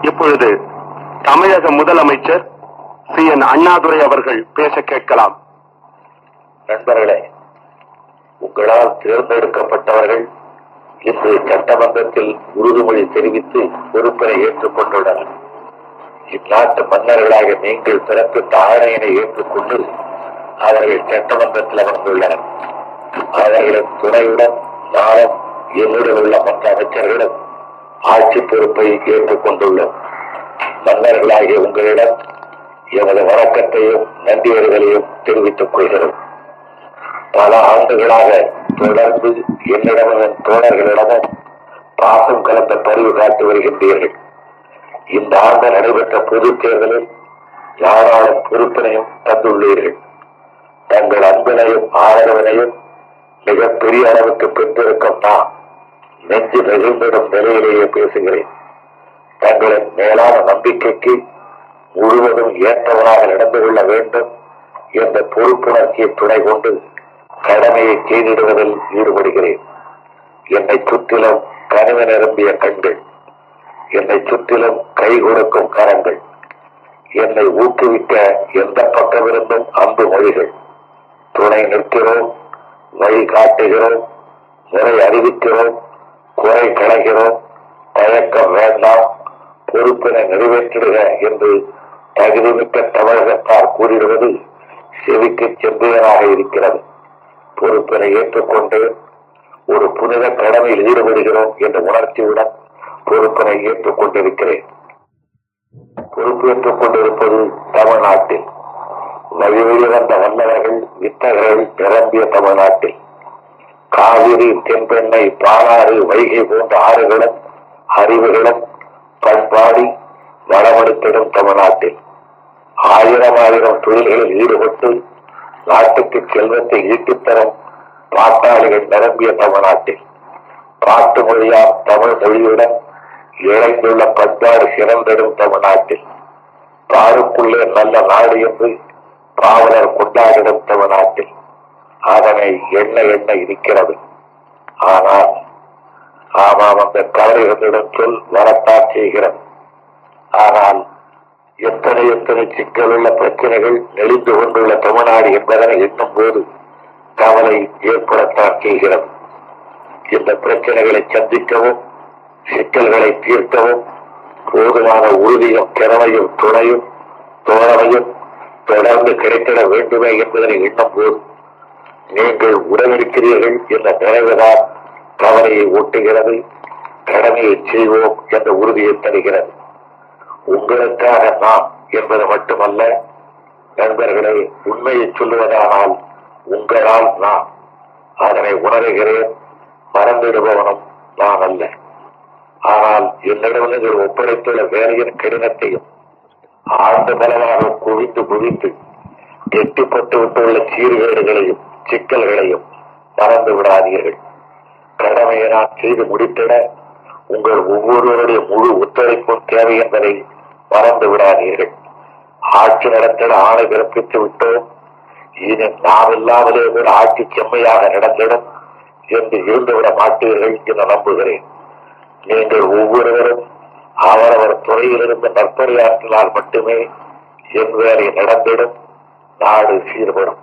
இப்பொழுது தமிழக முதலமைச்சர் சி. என். அண்ணாதுரை அவர்கள் பேச கேட்கலாம். நண்பர்களே உங்களால் தேர்ந்தெடுக்கப்பட்டவர்கள் இன்று சட்டமன்றத்தில் உறுதிமொழி தெரிவித்து பொறுப்பினை ஏற்றுக்கொண்டுள்ளனர். இந்நாட்டு மன்னர்களாக நீங்கள் பிறப்பித்த ஆணையினை ஏற்றுக்கொண்டு அவர்கள் சட்டமன்றத்தில் அமர்ந்துள்ளனர். அவர்களின் துணையுடன் நானும் என்னுடன் உள்ள மற்ற அமைச்சர்களும் ஆட்சி பொறுப்பை ஏற்றுக்கொண்டுள்ள மன்னர்களாகிய உங்களிடம் எமது வணக்கத்தையும் நன்றியர்களையும் தெரிவித்துக் கொள்கிறோம். பல ஆண்டுகளாக தொடர்ந்து என்னிடமும் தோழர்களிடமும் பாசம் கலந்த பரிவு காட்டி வருகின்றீர்கள். இந்த ஆண்டு நடைபெற்ற பொதுத் தேர்தலில் யாராலும் பொறுப்பினையும் தந்துள்ளீர்கள். தங்கள் அன்பினையும் ஆதரவினையும் மிகப்பெரிய அளவுக்கு பெற்றிருக்கும். நெஞ்சு நெகிழ்ந்திடும் நிலையிலேயே பேசுகிறேன். தங்களின் மேலான நம்பிக்கைக்கு முழுவதும் ஏற்றவனாக நடந்து கொள்ள வேண்டும் என்ற பொறுப்புணர்ச்சியை துணை கொண்டு கடமையை செய்திடுவதில் ஈடுபடுகிறேன். என்னை சுற்றிலும் கனிவு நிரம்பிய கண்கள் என்னை சுற்றிலும் கை கொடுக்கும் கரங்கள் என்னை ஊக்குவிக்க எந்த பக்கமிருந்தும் அம்பு மொழிகள். துணை நிற்கிறோம் வழி காட்டுகிறோம் முறை அறிவிக்கிறோம் குறை களைகிறோம் தயக்கம் வேண்டாம். பொறுப்பினை நிறைவேற்றிடுக என்று தகுதிமிக்க தமிழகத்தார் கூறிடுவது செவிக்கு செம்பியனாக இருக்கிறது. பொறுப்பினை ஏற்றுக்கொண்டு ஒரு புனித கடமையில் ஈடுபடுகிறோம் என்ற உணர்ச்சியுடன் பொறுப்பினை ஏற்றுக்கொண்டிருக்கிறேன். பொறுப்பேற்றுக் கொண்டிருப்பது தமிழ்நாட்டில். வழி வழி வந்த வல்லவர்கள் வித்தகர்கள் நிரம்பிய தமிழ்நாட்டில். காவிரி தென்பெண்ணை பாலாறு வைகை போன்ற ஆறுகளும் அறிவுகளும் பண்பாடி வளமெடுத்திடும் தமிழ்நாட்டில். ஆயிரம் ஆயிரம் தொழில்களில் ஈடுபட்டு நாட்டுக்கு செல்வத்தை ஈட்டித்தரும் பாட்டாளிகள் நிரம்பிய தமிழ்நாட்டில். பாட்டு மொழியால் தமிழ் மொழியுடன் இழைந்துள்ள பண்பாடு சிறந்திடும் தமிழ்நாட்டில். பாருக்குள்ளே நல்ல நாடு என்று பாவலர் கொண்டாடிடும் தமிழ்நாட்டில். அதனை எண்ண எண்ண இருக்கிறது? ஆனால் ஆமாம் அந்த கவலைகளிடம் சொல் வரத்தான் செய்கிறது. ஆனால் எத்தனை எத்தனை சிக்கலுள்ள பிரச்சனைகள் நெளிந்து கொண்டுள்ள தமிழ்நாடு என்பதனை எண்ணும் போது கவலை ஏற்படத்தான் செய்கிறது. இந்த பிரச்சனைகளை சந்திக்கவும் சிக்கல்களை தீர்க்கவும் போதுமான உறுதியும் திறமையும் துணையும் தோழமையும் தொடர்ந்து கிடைத்திட வேண்டுமே என்பதனை எண்ணும் போது நீங்கள் உடனிருக்கிறீர்கள் என்ற நிறைவுதான் கவலையை ஒட்டுகிறது கடமையை செய்வோம் என்ற உறுதியை தருகிறது. உங்களுக்காக நாம் என்பது மட்டுமல்ல நண்பர்களை உண்மையை சொல்லுவதானால் உங்களால் நான் அதனை உணர்கிறேன் மறந்துடுபவனும் நான் அல்ல. ஆனால் என்னிடம் நீங்கள் ஒப்படைத்துள்ள வேலையின் கடினத்தையும் ஆழ்ந்த பலமாக குவிந்து குவித்து எட்டிப்பட்டு விட்டுள்ள சீர்கேடுகளையும் சிக்கல்களையும் மறந்து விடாதீர்கள். கடமையை நான் செய்து முடித்திட உங்கள் ஒவ்வொருவருடைய முழு ஒத்துழைப்பும் தேவை என்பதை மறந்து விடாதீர்கள். ஆட்சி நடத்திட ஆணை பிறப்பித்து விட்டோம். இனி நாம் இல்லாமலே ஒரு ஆட்சி செம்மையாக நடந்திடும் என்று இருந்துவிட மாட்டீர்கள் என்று நம்புகிறேன். நீங்கள் ஒவ்வொருவரும் அவரவர் துறையிலிருந்து நற்பணியாற்றினால் மட்டுமே என் வேலை நடந்திடும். நாடு சீர்படும்.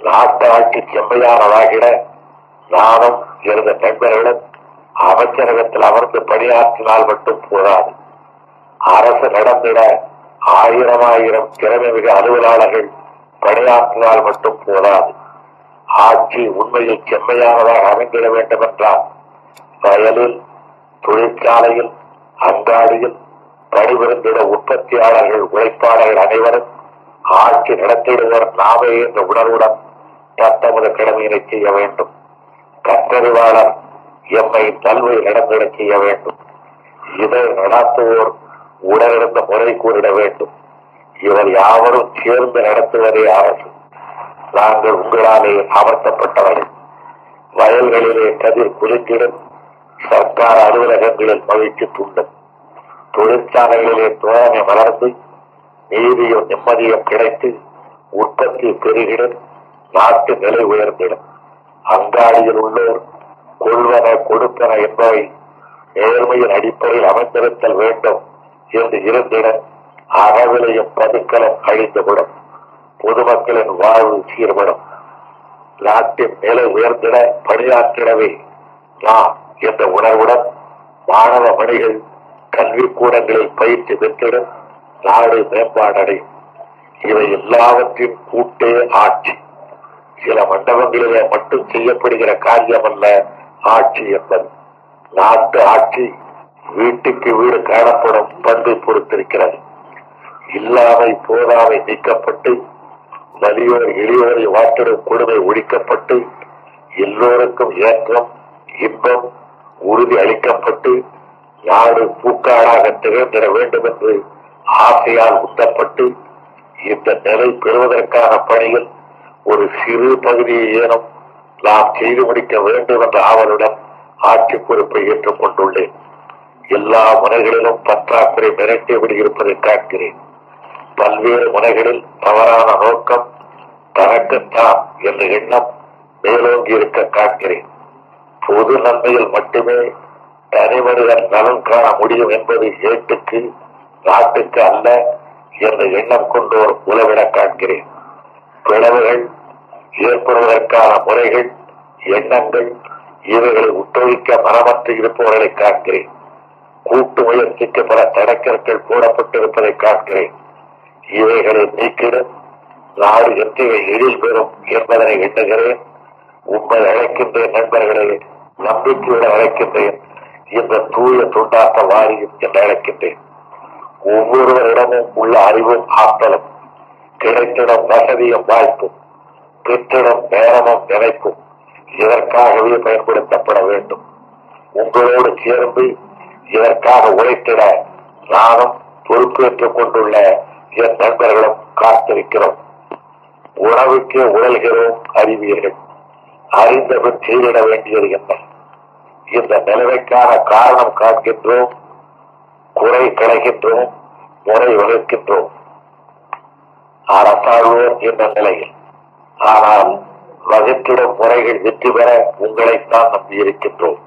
நாட்டாட்சி செம்மையானதாகிட நானும் இருந்த நண்பர்களும் அமைச்சரகத்தில் அமர்ந்து பணியாற்றினால் மட்டும் போதாது. அரசு நடந்திட ஆயிரம் ஆயிரம் திறமை மிக அலுவலாளர்கள் பணியாற்றினால் மட்டும் போதாது. ஆட்சி உண்மையில் செம்மையானதாக அமைந்திட வேண்டும் என்றால் வயலில் தொழிற்சாலையில் அங்காடியில் பணிபுரிந்திட உற்பத்தியாளர்கள் உழைப்பாளர்கள் அனைவரும் ஆட்சி நடத்திடுவர் நாமே என்ற உணர்வுடன் தத்தமது கடமையினை செய்ய வேண்டும். கற்றறிவாளர் எம்மை நல்வை நடந்திடச் செய்ய வேண்டும். இதை நடாத்துவோர் உடனிருந்த முறை கூறிட வேண்டும். இவர் யாவரும் சேர்ந்து நடத்துவதே அரசு நாங்கள் உங்களாலே அமர்த்தப்பட்டவர்கள். வயல்களிலே கதிர் குலுக்கிடும் சர்க்கார் அலுவலகங்களில் மகிழ்ச்சி தூண்டும். தொழிற்சாலைகளிலே தோழமை வளர்ந்து நீதியும் நிம்மதியும் கிடைத்து உற்பத்தி பெறுகிறது நாட்டு நிலை உயர்ந்திடும். அங்காடியில் உள்ளோர் கொள்வன கொடுப்பன என்பவை நேர்மையின் அடிப்படையில் அமைந்திருத்தல் வேண்டும் என்று இருந்திட அறவிலையும் பதுக்கலும் அழிந்துவிடும். பொதுமக்களின் வாழ்வு சீர்படும். நாட்டின் நிலை உயர்ந்திட பணியாற்றிடவே நாம் என்ற உணர்வுடன் மாணவ மணிகள் கல்விக்கூடங்களில் பயிற்சி பெற்றிடும் நாடு மேம்பாடடையும். இவை எல்லாவற்றின் கூட்டே ஆட்சி. சில மண்டபங்களிலே மட்டும் செய்யப்படுகிற காரியம் அல்ல ஆட்சி என்பது. நாட்டு ஆட்சி வீட்டுக்கு வீடு காணப்படும் பண்பை பொறுத்திருக்கிறது. இல்லாமை போதாமை நீக்கப்பட்டு வலியோர் எளியோரை வாட்டிடும் கொடுமை ஒழிக்கப்பட்டு எல்லோருக்கும் ஏற்றம் இன்பம் உறுதி அளிக்கப்பட்டு நாடு பூக்காடாக திகழ்ந்திட வேண்டும் என்று ஆசையால் உந்தப்பட்டு இந்த நிலை பெறுவதற்கான பணிகள் ஒரு சிறு பகுதியை ஏனும் நாம் செய்து முடிக்க வேண்டும் என்ற ஆவலுடன் ஆட்சி பொறுப்பை ஏற்றுக் கொண்டுள்ளேன். எல்லா முனைகளிலும் பற்றாக்குறை மிரட்டியபடி இருப்பதை காண்கிறேன் பல்வேறு முனைகளில் தவறான நோக்கம் தனக்குத்தான் என்ற எண்ணம் மேலோங்கி இருக்க காண்கிறேன் பொது நன்மையில் மட்டுமே தனி மனிதன் நலன் காண முடியும் என்பது ஏட்டுக்கு நாட்டுக்கு அல்ல என்ற எண்ணம் கொண்டோர் உலவிட காண்கிறேன் பிளவுகள் ஏற்படுவதற்கான முறைகள் எண்ணங்கள் இவைகளை உத்தொழிக்க மனமற்று இருப்பவர்களை காண்கிறேன் கூட்டு முயற்சிக்கு பல தடக்கற்கள் போடப்பட்டிருப்பதை காண்கிறேன் இவைகளை நீக்கிடும் நாடு எத்தனை எழில் பெறும் என்பதனை எண்ணுகிறேன். உண்மை அழைக்கின்றேன் நண்பர்களே நம்பிக்கையுடன் அழைக்கின்றேன். இந்த தூய துண்டாட்ட வாரியம் என்று அழைக்கின்றேன். ஒவ்வொருவரிடமும் உள்ள அறிவும் ஆற்றலும் கிடைத்திடம் வசதியும் வாய்ப்பும் பெற்றிடும் நேரமும் நினைக்கும். இதற்காகவே பயன்படுத்தப்பட வேண்டும். உங்களோடு சேர்ந்து இதற்காக உழைத்திட நானும் பொறுப்பேற்றுக் கொண்டுள்ள என் நண்பர்களும் காத்திருக்கிறோம். உணவுக்கே உழல்கிறோம் அறிவீர்கள். அறிந்தபின் செய்திட வேண்டியது என்ன? இந்த நிலைமைக்கான காரணம் காண்கின்றோம் குறை களைகின்றோம் முறை வகுக்கின்றோம். அரசாழ்வோர் என்ற நிலையில் ஆனால் வகுத்திடும் முறைகள் வெற்றி பெற உங்களைத்தான் நம்பியிருக்கின்றோம்.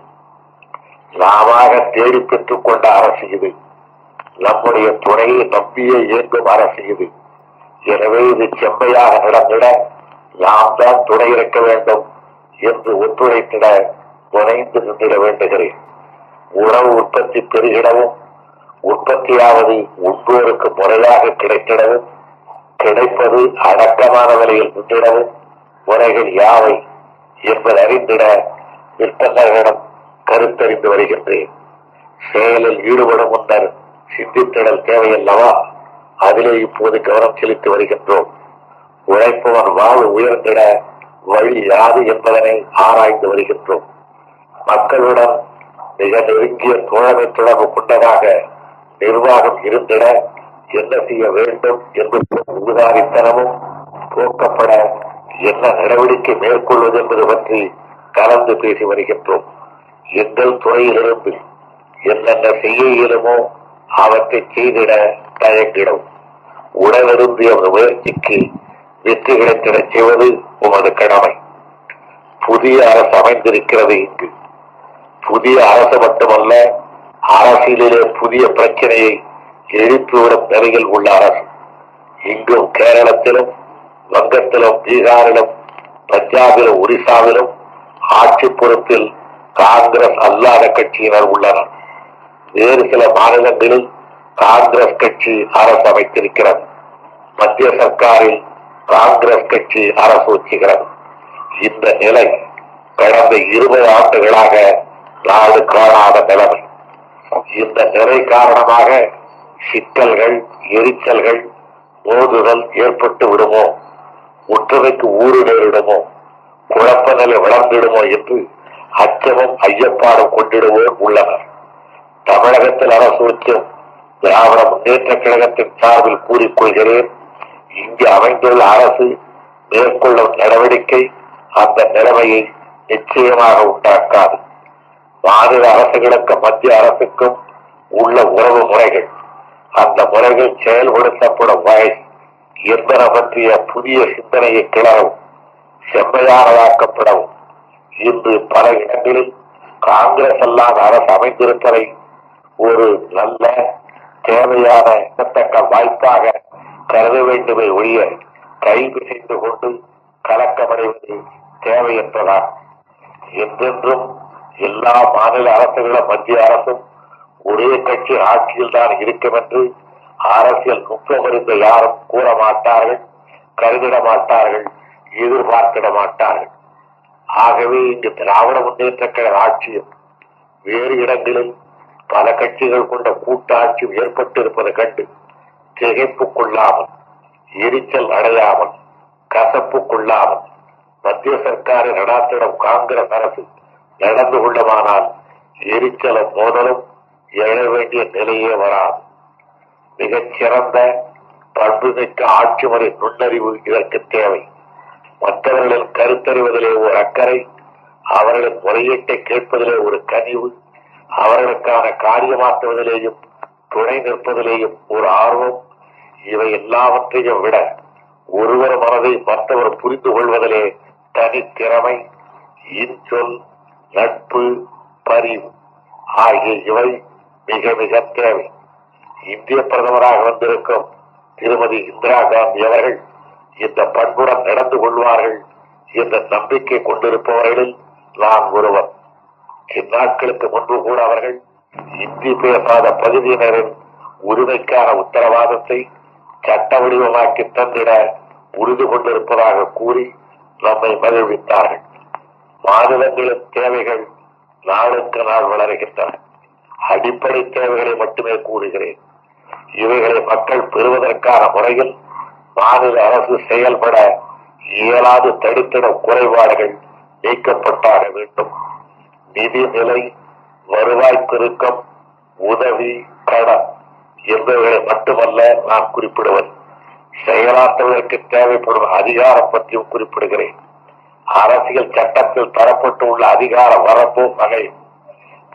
நாமாக தேடி பெற்றுக் கொண்ட அரசு இது. நம்முடைய துறையை நம்பியே இயங்கும் அரசு இது. எனவே இது செம்மையாக நடந்திட நாம் தான் துணை இருக்க வேண்டும் என்று ஒத்துழைத்திட முனைந்து நின்றிட வேண்டுகிறேன். உணவு உற்பத்தி பெருகிடவும் உற்பத்தியாவது உட்போருக்கு முறையாக கிடைத்திடவும் கிடைப்பது அடக்கமான விலையில் நின்றிடவும் முறைகள் யாவை என்பதை அறிந்திட விற்பனர்களிடம் கருத்தறிந்து வருகின்றேன். செயலில் ஈடுபடும் முன்னர் சிந்தித்திடல் தேவையல்லவா? அதிலே இப்போது கவனம் செலுத்தி வருகின்றோம். உழைப்பவன் வாழ்வு உயர்ந்திட வழி யாது என்பதனை ஆராய்ந்து வருகின்றோம். மக்களுடன் மிக நெருங்கிய தோழமை தொடர்பு கொண்டதாக நிர்வாகம் இருந்திட என்ன செய்ய வேண்டும் என்பது உதாரித்தனமும் போக்கப்பட என்ன நடவடிக்கை மேற்கொள்வது என்பது பற்றி கலந்து பேசி வருகின்றோம். எங்கள் துறையிலிருந்து என்னென்ன செய்ய இயலுமோ அவற்றை செய்திட தயங்கிடும். உடலிருந்திய முயற்சிக்கு வெற்றி கிடைத்திடச் செய்வது உமது கடமை. புதிய அரசு அமைந்திருக்கிறது இங்கு. புதிய அரசு மட்டுமல்ல அரசியலிலே புதிய பிரச்சனையை எழுப்பிவிடும் நிலையில் உள்ள அரசு. இங்கும் கேரளத்திலும் வங்கத்திலும் பீகாரிலும் பஞ்சாபிலும் ஒரிசாவிலும் ஆட்சி பொறுப்பில் காங்கிரஸ் அல்லாத கட்சியினர் உள்ளனர். வேறு சில மாநிலங்களில் காங்கிரஸ் கட்சி அரசு அமைத்திருக்கிறது. மத்திய சர்க்காரில் காங்கிரஸ் கட்சி அரசு வச்சுகிறது. இந்த நிலை கடந்த இருபது ஆண்டுகளாக நாடு காணாத நிலைமை. இந்த நிலை காரணமாக சிக்கல்கள் எரிச்சல்கள் மோதுதல் ஏற்பட்டு விடுமோ? ஒற்றுமைக்கு ஊறு நேரிடுமோ? குழப்ப நிலை வளர்ந்துடுமோ என்று அச்சமும் ஐயப்பாடும் கொண்டிடுவோர் உள்ளனர். தமிழகத்தில் அரசு உச்சம். திராவிட முன்னேற்ற கழகத்தின் சார்பில் கூறிக்கொள்கிறேன் இங்கு அமைந்துள்ள அரசு மேற்கொள்ளும் நடவடிக்கை அந்த நிலைமையை நிச்சயமாக உண்டாக்காது. மாநில அரசுகளுக்கு மத்திய அரசுக்கும் உள்ள உறவு முறைகள் அந்த முறைகள் செயல்படுத்தப்படும் வகை என்பன பற்றிய புதிய சிந்தனையை கிளறவும் செம்மையானதாக்கப்படவும். இன்று பல இடங்களில் காங்கிரஸ் அல்லாத அரசு அமைந்திருப்பதை ஒரு நல்ல தேவையான எண்ணத்தக்க வாய்ப்பாக கருத வேண்டுமே ஒழிய கைது செய்து கொண்டு கலக்கமடைவது தேவை என்பதால் என்றென்றும் எல்லா மாநில அரசுகளும் மத்திய அரசும் ஒரே கட்சி ஆட்சியில் தான் இருக்கும் என்று அரசியல் குப்பம் அறிந்த யாரும் கூற மாட்டார்கள் கருதிட மாட்டார்கள் எதிர்பார்த்திட மாட்டார்கள். ஆகவே இங்கு திராவிட முன்னேற்ற கழக ஆட்சியும் வேறு இடங்களில் பல கட்சிகள் கொண்ட கூட்டாட்சி ஏற்பட்டிருப்பதை கண்டு திகைப்புக்குள்ளாமல் எரிச்சல் அடையாமல் கசப்புக்குள்ளாமல் மத்திய சர்க்காரை நடாத்திடும் காங்கிரஸ் அரசு நடந்து கொள்ளுமானால் எரிச்சலும் மோதலும் எழ வேண்டிய நிலையே வராது. மிகச் சிறந்த பண்புமிக்க ஆட்சி முறை நுண்ணறிவு இதற்கு தேவை. மற்றவர்களின் கருத்தறிவதிலே ஒரு அக்கறை அவர்களின் முறையீட்டை கேட்பதிலே ஒரு கனிவு அவர்களுக்கான காரியமாற்றுவதிலேயும் துணை நிற்பதிலேயும் ஒரு ஆர்வம் இவை எல்லாவற்றையும் விட ஒருவர் மனதை மற்றவர் புரிந்து கொள்வதிலே தனித்திறமை இன்சொல் நட்பு பரிவு ஆகிய இவை மிக மிக தேவை. இந்திய பிரதமராக வந்திருக்கும் திருமதி இந்திரா காந்தி அவர்கள் இந்த பண்புடன் நடந்து கொள்வார்கள் என்ற நம்பிக்கை கொண்டிருப்பவர்களில் நான் ஒருவர். இந்நாட்களுக்கு முன்பு கூட அவர்கள் இந்தி பேசாத பகுதியினரின் உரிமைக்கான உத்தரவாதத்தை சட்ட வடிவமாக்கி தந்திட உறுதி கொண்டிருப்பதாக கூறி நம்மை மகிழ்வித்தார்கள். மாநிலங்களின் தேவைகள் நாளுக்கு நாள் வளர்கின்றன. அடிப்படை தேவைகளை மட்டுமே கூறுகிறேன். இவைகளை மக்கள் பெறுவதற்கான முறையில் மாநில அரசு செயல்பட இயலாது தடுத்திடும் குறைபாடுகள் நீக்கப்பட்டாக வேண்டும். நிதிநிலை வருவாய் பெருக்கம் உதவி கடன் என்பவைகளை மட்டுமல்ல நான் குறிப்பிடுவேன். செயலாற்றுவதற்கு தேவைப்படும் அதிகாரம் பற்றியும் குறிப்பிடுகிறேன். அரசியல் சட்டத்தில் தரப்பட்டுள்ள அதிகார வரம்பும் வகையும்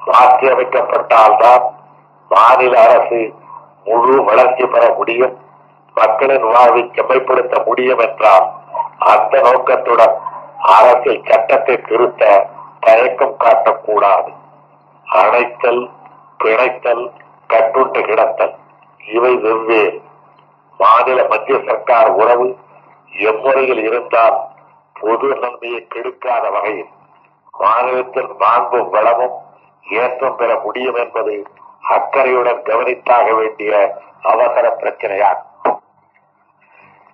மாற்றியமைக்கப்பட்டால்தான் மாநில அரசு முழு வளர்ச்சி பெற முடியும். மக்களின் வாழ்வை செம்மைப்படுத்த முடியும் என்றால் அந்த நோக்கத்துடன் அரசியல் சட்டத்தை திருத்த தயக்கம் காட்டக்கூடாது. அணைத்தல் பிணைத்தல் கட்டுண்டு கிடத்தல் இவை வெவ்வேறு. மாநில மத்திய சர்க்கார் உறவு எம்முறையில் இருந்தால் பொது நன்மையை கெடுக்காத வகையில் மாநிலத்தின் மாண்பும் வளமும் ஏற்றம் பெற முடியும் என்பது அக்கறையுடன் கவனித்தாக வேண்டிய அவசர பிரச்சனையாகும்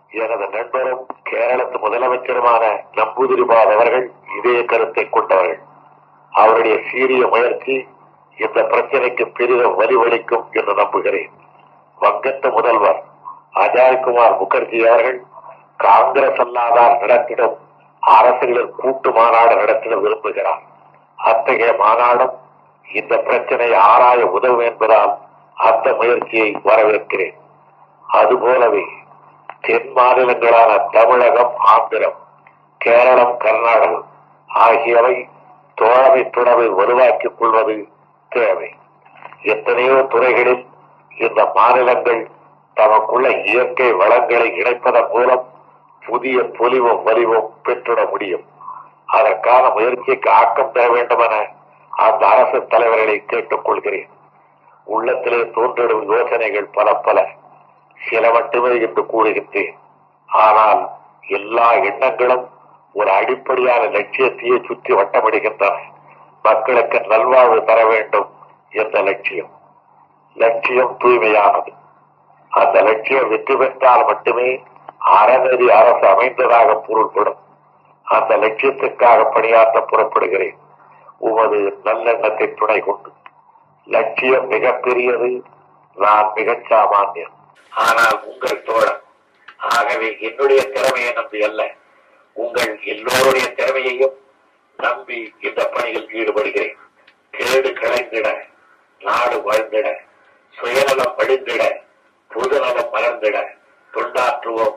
எனது நண்பரும் கேரளத்து முதலமைச்சருமான நம்பூதிரிபாத் அவர்கள் இதே கருத்தை கொண்டவர்கள். அவருடைய சீரிய முயற்சி இந்த பிரச்சனைக்கு பெரிதும் வலிவளிக்கும் என்று நம்புகிறேன். வங்கத்து முதல்வர் அஜாய்குமார் முகர்ஜி அவர்கள் காங்கிரஸ் அல்லாதார் நடத்திடும் அரசுகளின் கூட்டு மாநாடு நடத்திட விரும்புகிறார். அத்தகைய மாநாடும் இந்த பிரச்சனை ஆராய உதவும் என்பதால் அந்த முயற்சியை வரவேற்கிறேன். அதுபோலவே தென் மாநிலங்களான தமிழகம் ஆந்திரம் கேரளம் கர்நாடகம் ஆகியவை தோழமை தொடர்பை வலுவாக்கிக் கொள்வது தேவை. எத்தனையோ துறைகளில் இந்த மாநிலங்கள் தமக்குள்ள இயற்கை வளங்களை இணைப்பதன் மூலம் புதிய பொலிவும் வலிவும் பெற்றுட முடியும். அதற்கான முயற்சிக்கு ஆக்கம் பெற வேண்டும் என அந்த அரசு தலைவர்களை கேட்டுக் கொள்கிறேன் உள்ளத்திலே தோன்றிடும் யோசனைகள் பல பல. சில மட்டுமே என்று கூறுகின்றேன். ஆனால் எல்லா எண்ணங்களும் ஒரு அடிப்படையான லட்சியத்தையே சுற்றி வட்டமிடுகின்றன. மக்களுக்கு நல்வாழ்வு தர வேண்டும் என்ற லட்சியம். லட்சியம் தூய்மையானது. அந்த லட்சியம் வெற்றி பெற்றால் மட்டுமே அறநெறி அரசு அமைந்ததாக பொருள்படும். அந்த லட்சியத்துக்காக பணியாற்ற புறப்படுகிறேன். உமது நல்லெண்ணத்தை துணை கொண்டு. லட்சியம் மிகப்பெரியது நான் மிகச் சாமானியன். ஆனால் உங்கள் தோழன் ஆகவே என்னுடைய திறமையை நம்பி அல்ல. உங்கள் எல்லோருடைய திறமையையும் நம்பி இந்த பணியில் ஈடுபடுகிறேன். கேடு களைந்திட நாடு வாழ்ந்திட சுயநலம் வழிந்திட பொதுநலம் மலர்ந்திட தொண்டாற்றுவோம்.